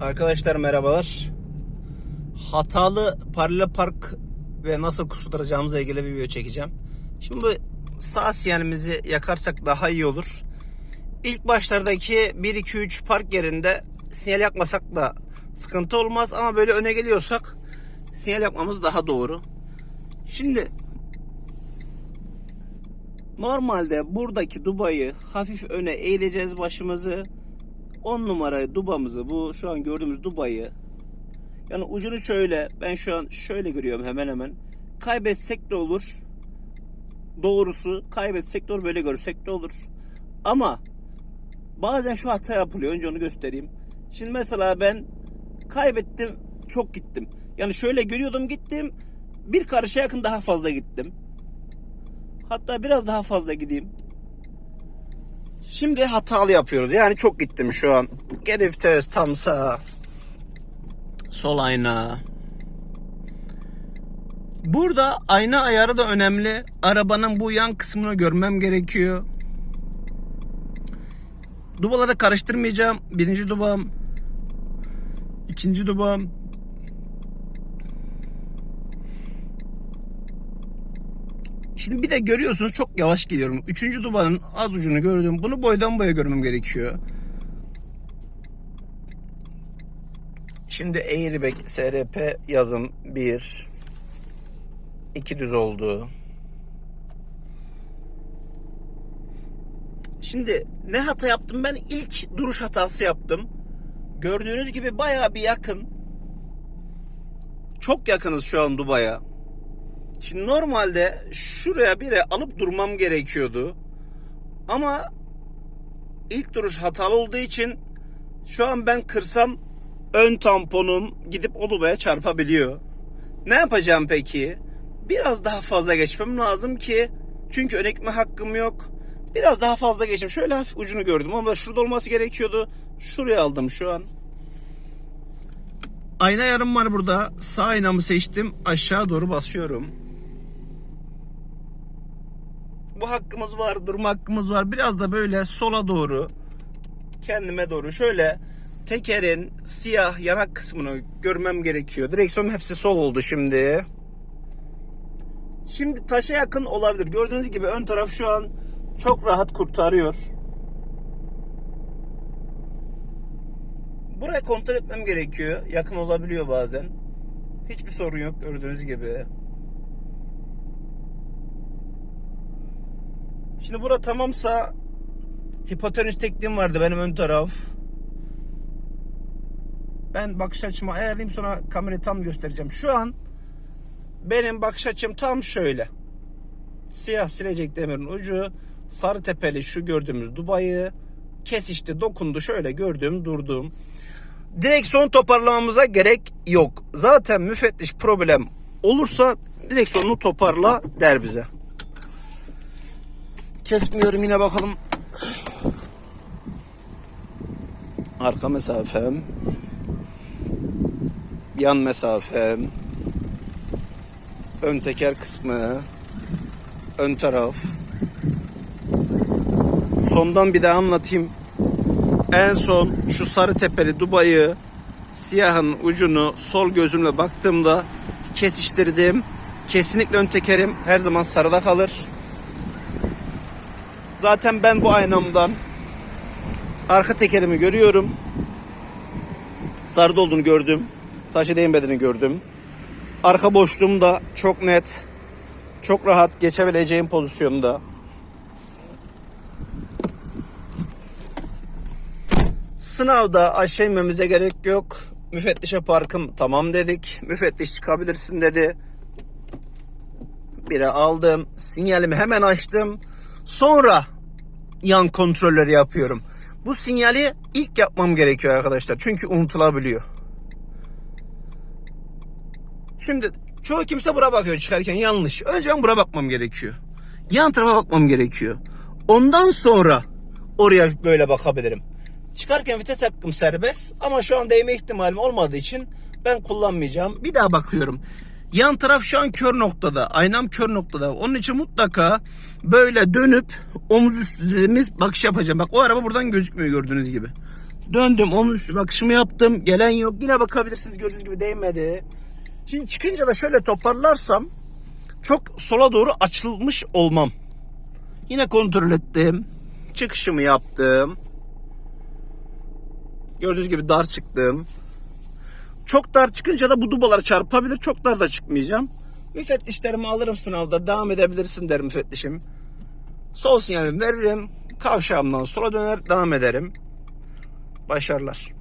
Arkadaşlar merhabalar. Hatalı paralel park ve nasıl kurtaracağımızla ilgili bir video çekeceğim. Şimdi bu sağ sinyalimizi yakarsak daha iyi olur. İlk başlardaki 1 2 3 park yerinde sinyal yakmasak da sıkıntı olmaz ama böyle öne geliyorsak sinyal yakmamız daha doğru. Şimdi normalde buradaki dubayı hafif öne eğileceğiz başımızı 10 numara dubamızı bu şu an gördüğümüz dubayı yani ucunu şöyle ben şu an şöyle görüyorum hemen hemen. Kaybetsek de olur. Doğrusu kaybetsek de olur böyle görürsek de olur. Ama bazen şu hata yapılıyor önce onu göstereyim. Şimdi mesela ben kaybettim çok gittim. Yani şöyle görüyordum gittim. Bir karışa yakın daha fazla gittim. Hatta biraz daha fazla gideyim Şimdi hatalı yapıyoruz. Yani çok gittim şu an. Geri vites tam sağ. Sol ayna. Burada ayna ayarı da önemli. Arabanın bu yan kısmını görmem gerekiyor. Dubaları karıştırmayacağım. Birinci dubam. ikinci dubam. Şimdi bir de görüyorsunuz çok yavaş gidiyorum. Üçüncü dubanın az ucunu gördüm. Bunu boydan boya görmem gerekiyor. Şimdi airbag SRP yazım 1 2 düz oldu. Şimdi ne hata yaptım ben? ilk duruş hatası yaptım. Gördüğünüz gibi bayağı bir yakın. Çok yakınız şu an Dubai'ye. Şimdi normalde şuraya bire alıp durmam gerekiyordu. Ama ilk duruş hatalı olduğu için şu an ben kırsam ön tamponum gidip o dubaya çarpabiliyor. Ne yapacağım peki? Biraz daha fazla geçmem lazım ki çünkü ön ekme hakkım yok. Biraz daha fazla geçtim. Şöyle hafif ucunu gördüm ama şurada olması gerekiyordu. Şuraya aldım şu an. Ayna yarım var burada. Sağ aynamı seçtim. Aşağı doğru basıyorum. Bu hakkımız var, durma hakkımız var. Biraz da böyle sola doğru, kendime doğru şöyle tekerin siyah yanak kısmını görmem gerekiyor. Direksiyon hepsi sol oldu şimdi. Şimdi taşa yakın olabilir. Gördüğünüz gibi ön taraf şu an çok rahat kurtarıyor. Buraya kontrol etmem gerekiyor. Yakın olabiliyor bazen. Hiçbir sorun yok gördüğünüz gibi. Şimdi bura tamamsa hipotenüs tekniğim vardı benim ön taraf. Ben bakış açımı ayarlayayım sonra kamerayı tam göstereceğim. Şu an benim bakış açım tam şöyle. Siyah silecek demirin ucu sarı tepeli şu gördüğümüz Dubai'yi kesişti dokundu şöyle gördüğüm durduğum. Direksiyon toparlamamıza gerek yok. Zaten müfettiş problem olursa direksiyonunu toparla der bize. Kesmiyorum yine bakalım. Arka mesafem. Yan mesafem. Ön teker kısmı. Ön taraf. Sondan bir daha anlatayım. En son şu sarı tepeli Dubai'yi siyahın ucunu sol gözümle baktığımda kesiştirdim. Kesinlikle ön tekerim her zaman sarıda kalır. Zaten ben bu aynamdan arka tekerimi görüyorum. Sarıda olduğunu gördüm. Taşı değmediğini gördüm. Arka boşluğum da çok net. Çok rahat geçebileceğim pozisyonda. Sınavda aşağı inmemize gerek yok. Müfettişe parkım tamam dedik. Müfettiş çıkabilirsin dedi. Biri aldım. Sinyalimi hemen açtım. Sonra yan kontrolleri yapıyorum. Bu sinyali ilk yapmam gerekiyor arkadaşlar. Çünkü unutulabiliyor. Şimdi çoğu kimse bura bakıyor çıkarken yanlış. Önce ben bura bakmam gerekiyor. Yan tarafa bakmam gerekiyor. Ondan sonra oraya böyle bakabilirim. Çıkarken vites hakkım serbest ama şu an değme ihtimalim olmadığı için ben kullanmayacağım. Bir daha bakıyorum. Yan taraf şu an kör noktada. Aynam kör noktada. Onun için mutlaka böyle dönüp omuz üstü bakış yapacağım. Bak o araba buradan gözükmüyor gördüğünüz gibi. Döndüm onun üstü bakışımı yaptım. Gelen yok. Yine bakabilirsiniz gördüğünüz gibi değmedi. Şimdi çıkınca da şöyle toparlarsam çok sola doğru açılmış olmam. Yine kontrol ettim. Çıkışımı yaptım. Gördüğünüz gibi dar çıktım. Çok dar çıkınca da bu dubalar çarpabilir. Çok dar da çıkmayacağım. Müfettişlerimi alırım sınavda. Devam edebilirsin derim müfettişim. Sol sinyalimi veririm. Kavşağımdan sola döner devam ederim. Başarılar.